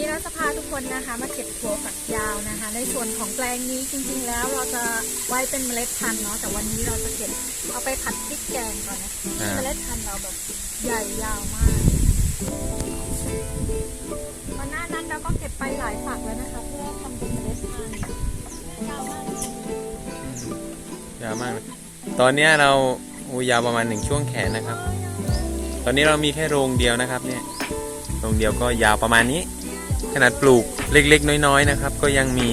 นี้เราจะพาทุกคนนะคะมาเก็บถั่วฝักยาวนะคะ ในส่วนของแปลงนี้จริง ๆ แล้วเราจะไว้เป็นเมล็ดพันธุ์เนาะแต่วันนี้เราจะเก็บเอาไปผัดพริกแกงก่อนนะอ่า เมล็ดพันธุ์เราแบบใหญ่ยาวมากตอนหน้านั้นเราก็เก็บไปหลายฝักแล้วนะคะ เพื่อทำเป็นเมล็ดพันธุ์ยาวมากยาวมากเลยตอนเนี้ยเราอูยาวประมาณหนึ่งช่วงแขนนะครับตอนนี้เรามีแค่โรงเดียวนะครับเนี่ย โรงเดียวก็ยาวประมาณนี้ ขนาดปลูกเล็กๆ น้อยๆนะครับ ก็ยังมี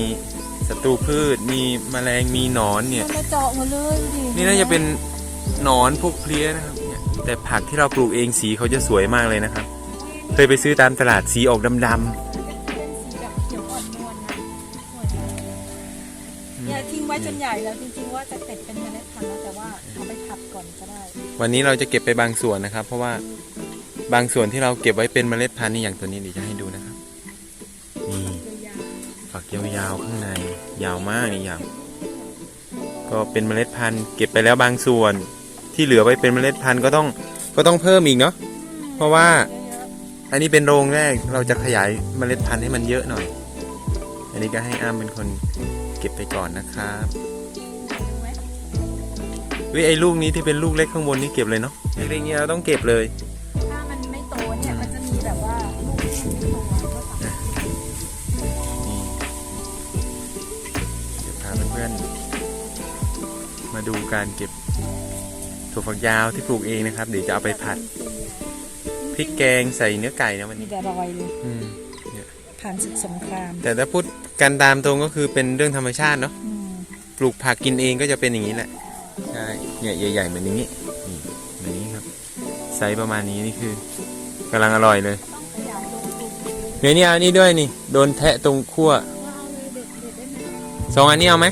ศัตรูพืช มีแมลงมีหนอนเนี่ย มันมาเจาะหมดเลยดินี่น่าจะเป็นหนอนพวกเพลี้ยนะครับเนี่ยแต่ผักที่เราปลูกเองสีเขาจะสวยมากเลยนะครับ เคยไปซื้อตามตลาดสีออกดำเป็นสีแบบเขียวอ่อนนวลนะสวยมากเนี่ยทิ้งไว้จนใหญ่แล้วจริงๆว่าจะเก็บเป็นเมล็ดพันธุ์แล้วแต่ว่าเอาไปผัดก่อนก็ได้ๆวันนี้เราจะเก็บไปบางส่วนนะครับ เพราะว่าบางส่วนที่เราเก็บไว้เป็นเมล็ดพันธุ์นี่อย่างตัวนี้เดี๋ยวจะให้ดู ยาวๆข้างใน ยาวมากนี่ยาวก็เป็นเมล็ดพันธุ์เก็บไปแล้วบางส่วน ที่เหลือไว้เป็นเมล็ดพันธุ์ก็ต้องก็ต้องเพิ่มอีกเนาะเพราะว่าอันนี้เป็นโรงแรกเราจะขยายเมล็ดพันธุ์ให้มันเยอะหน่อย อันนี้ก็ให้อ้ามเป็นคนเก็บไปก่อนนะครับวิไอ้ลูกนี้ที่เป็นลูกเล็กข้างบนนี่เก็บเลยเนาะเล็กๆเนี่ยเราต้องเก็บเลย ถ้ามันไม่โตเนี่ยมันจะมีแบบว่า มาดูการเก็บถั่วฝักยาวที่ปลูกเองนะครับ เดี๋ยวจะเอาไปผัดพริกแกงใส่เนื้อไก่นะวันมีนี้แต่รอยเลยอืมผ่านศึกสงครามแต่ถ้าพูดกันตามตรงก็คือเป็นเรื่องธรรมชาติเนาะ อืมปลูกผักกินเองก็จะเป็นอย่างนี้แหละ ใช่เนี่ยใหญ่ๆเหมือนอย่างนี้ นี่เหมือนนี้ครับ ไซส์ประมาณนี้นี่คือกำลังอร่อยเลยต้องขยายลงปลูกเดี๋ยวนี้เอาอันนี้ด้วยนี่ โดนแทะตรงขั้วว่าเอาเลยเด็ดเด็ดได้ไหมสองอันนี้เอาไหม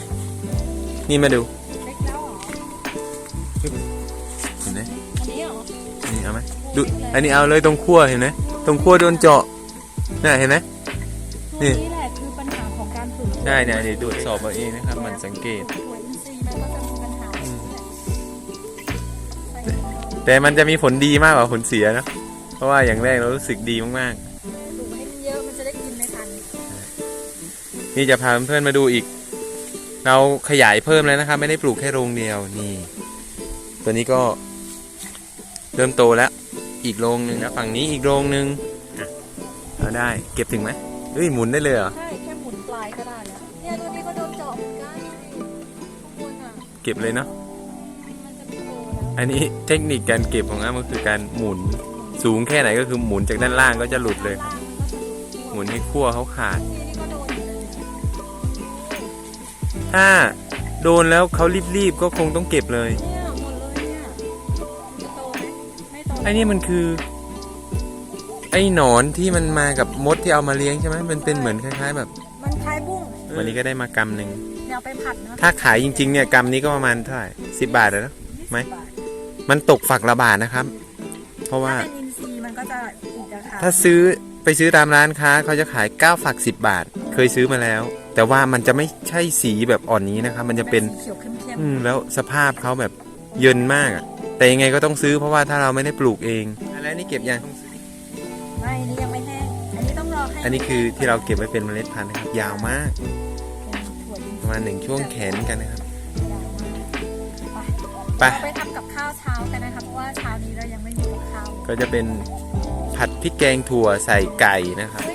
นี่มาดู ห็นไหมอันนี้เหรอนี่เอาไหมดูอันนี้เอาเลยตรงขั้วเห็นไหมตรงขั้วโดนเจาะน่ะเห็นไหมนี่นี่แหละคือปัญหาของการปลูกใช่เนี่ยเดี๋ยวตรวจสอบเอาเองนะครับมันสังเกตถั่วอินทรีย์มันก็จะมีปัญหาอืมใส่เข้าไปแต่มันจะมีผลดีมากกว่าผลเสียนะเพราะว่าอย่างแรกเรารู้สึกดีมากปลูกให้มันเยอะมันจะได้กินไม่ทันๆ นี่จะพาเพื่อนๆมาดูอีก เราขยายเพิ่มแล้วนะครับ ไม่ได้ปลูกแค่โรงเดียวนี่ ตัวนี้ก็ เริ่มโตแล้ว อีกโรงหนึ่งนะฝั่งนี้อีกโรงหนึ่งอะเอาได้เก็บถึงไหมเฮ้ยหมุนได้เลยเหรอ ใช่ แค่หมุนปลายก็ได้แล้วเนี่ยตัวนี้ก็โดนเจาะเหมือนกันข้างบนอะเก็บเลยเนาะ มันจะไม่โตแล้วอันนี้เทคนิคการเก็บของอ้าก็คือการหมุนสูงแค่ไหนก็คือหมุนจากด้านล่างก็จะหลุดเลยล่างมันก็จะหลุดหมุนให้ขั้วเขาขาดนี่นี่ก็โดนอยู่เลยถ้าโดนแล้วเขารีบๆก็คงต้องเก็บเลยเนี่ ไม่โตไอ้นี่มันคือ ไอ้หนอนที่มันมากับมดที่เอามาเลี้ยงใช่ไหมมันเป็นเหมือนคล้าย ๆ แบบ มันคล้ายบุ้งวันนี้ก็ได้มากำหนึ่ง เดี๋ยวเอาไปผัดเนาะถ้าขายจริงๆเนี่ยกำนี้ก็ประมาณเท่าไหร่สิบบาทเลยนะ ไหม20บาทมันตกฝักละบาทนะครับ เพราะว่าถ้าเป็นอินทรีย์มันก็จะอีกราคาถ้าซื้อไปซื้อตามร้านค้าเขาจะขาย9ฝัก10บาท เคยซื้อมาแล้ว แต่ว่ามันจะไม่ใช่สีแบบอ่อนนี้นะครับ มันจะเป็นสีเขียวเข้มอืมแล้วสภาพเขาแบบเยินมากอะ แต่ยังไงก็ต้องซื้อเพราะว่าถ้าเราไม่ได้ปลูกเองอะไรนี่เก็บยังๆไม่อันนี้ยังไม่แห้งอันนี้ต้องรอให้อันนี้คือที่เราเก็บไว้เป็นเมล็ดพันธุ์นะครับ ยาวมากเป็นถั่วอินทปรีย์ระมาณหนึ่งช่วงแขนกันนะครับยาวมากไปเราไปทำกับข้าวเช้ากันนะคะเพราะว่าเช้านี้เรายังไม่มีกับข้าวก็จะเป็นผัดพริกแกงถั่วใส่ไก่นะครับเฮ้ยดีจังเนี่ยมาเดินเก็บ